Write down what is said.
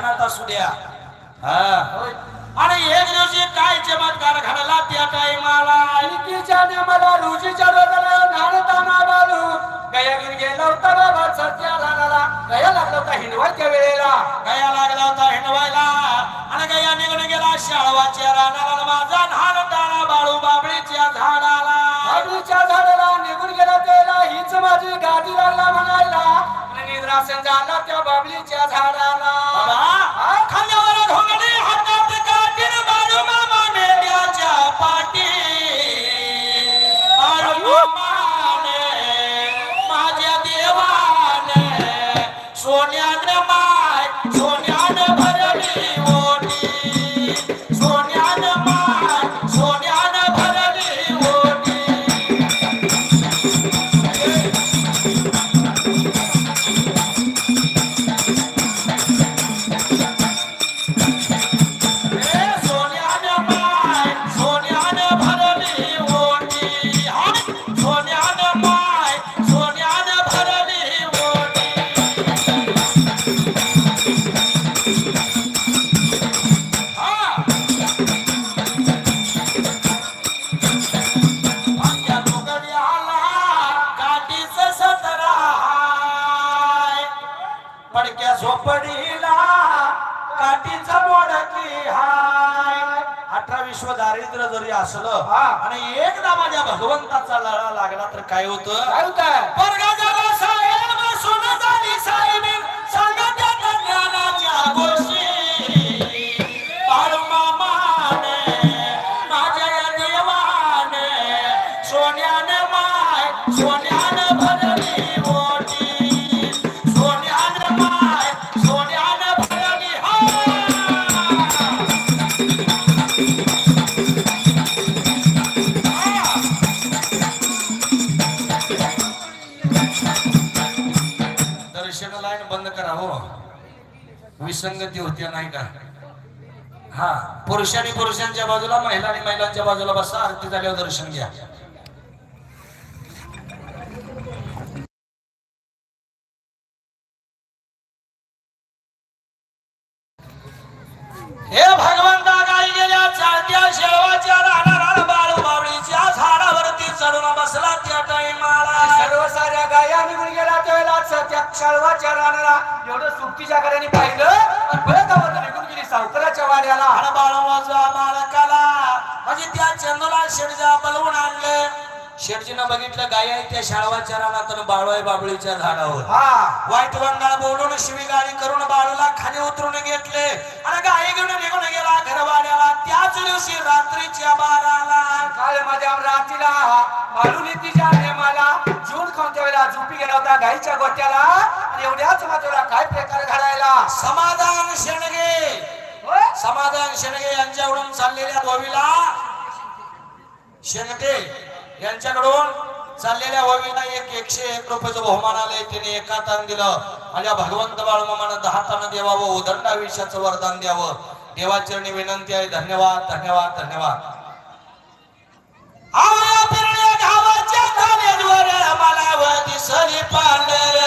ध्यानात असू द्या. हा. आणि एक दिवशी काय चमत्कार घडला त्या टाइमाला मला? रोगाला बालू. गया गेला होता बाबा सत्या रानाला गया लागला होता हिंडवायच्या वेळेला. गया लागला होता हिंडवायला. आणि गया निघून गेला शाळवाच्या रानाला आणि माझा बाळू बाबळीच्या झाडाला. बाबळीच्या झाडाला निघून गेला त्याला. हीच माझी गादी लागला म्हणायला. आणि निद्रासन झाला त्या बाबळीच्या झाडाला पडक्या झोपडीला काठीचा मोडकी हाय. अठरा विश्व दारिद्र्य जरी असलं. आणि एकदा माझ्या भगवंताचा लळा लागला तर काय होतं? काय होतंय वर्गा झाला साहेब बसून झाली साहेबी सांगा त्या ज्ञानाच्या गोष्टी बाळूमामाने माझ्या या देवाने सोन्याने दर्शन लाईन बंद करा हो. विसंगती होत्या नाही का? हा पुरुषांनी पुरुषांच्या बाजूला महिला आणि महिलांच्या बाजूला बसा आरती झाल्यावर दर्शन घ्या. हे भगवंता काय गेल्या चालत्या शेवाच्या राहणार त्या क्षळवाच्या रानाला एवढं सुट्टीच्या गाड्याने पाहिलं आणि परत आवडलं निघून गेली सावकाराच्या वाड्याला. बाळा बाळूमाचा बाळकाला म्हणजे त्या चंदूला शेडजा बलवून आणले. शेडजीनं बघितलं गाय आहे त्या शाळवाच्या रानात आणि बाळू आहे बाबळीच्या झाडावर. हा. वाईट वंगाळ बोलून शिवीगाळी करून बाळूला खाली उतरून घेतले. आणि गाय घेऊन निघून गेला घरवाड्याला. त्याच दिवशी रात्रीच्या बाराला. काल माझ्या रात्रीला मालून तिच्या नेमाला जून खाऊन त्यावेळेला झोपी गेला होता गाईच्या गोट्याला. आणि एवढ्याच माझ्याला काय प्रकार घडायला? समाधान शेणगे? समाधान शेणगे यांच्याकडून चाललेल्या गोवीला शेणगे यांच्याकडून चाललेल्या वगैरे एक एकशे एक रुपयाचं बहुमान आलंय त्याने एका तान दिलं. माझ्या भगवंत बाळमामानं दहा तानं देवावं उदंड आयुष्याचं वरदान द्यावं. देवाचरणी विनंती आहे. धन्यवाद धन्यवाद धन्यवाद. आवया फिरल्या गावाच्या धाब्यावर मला दिसली पांढर.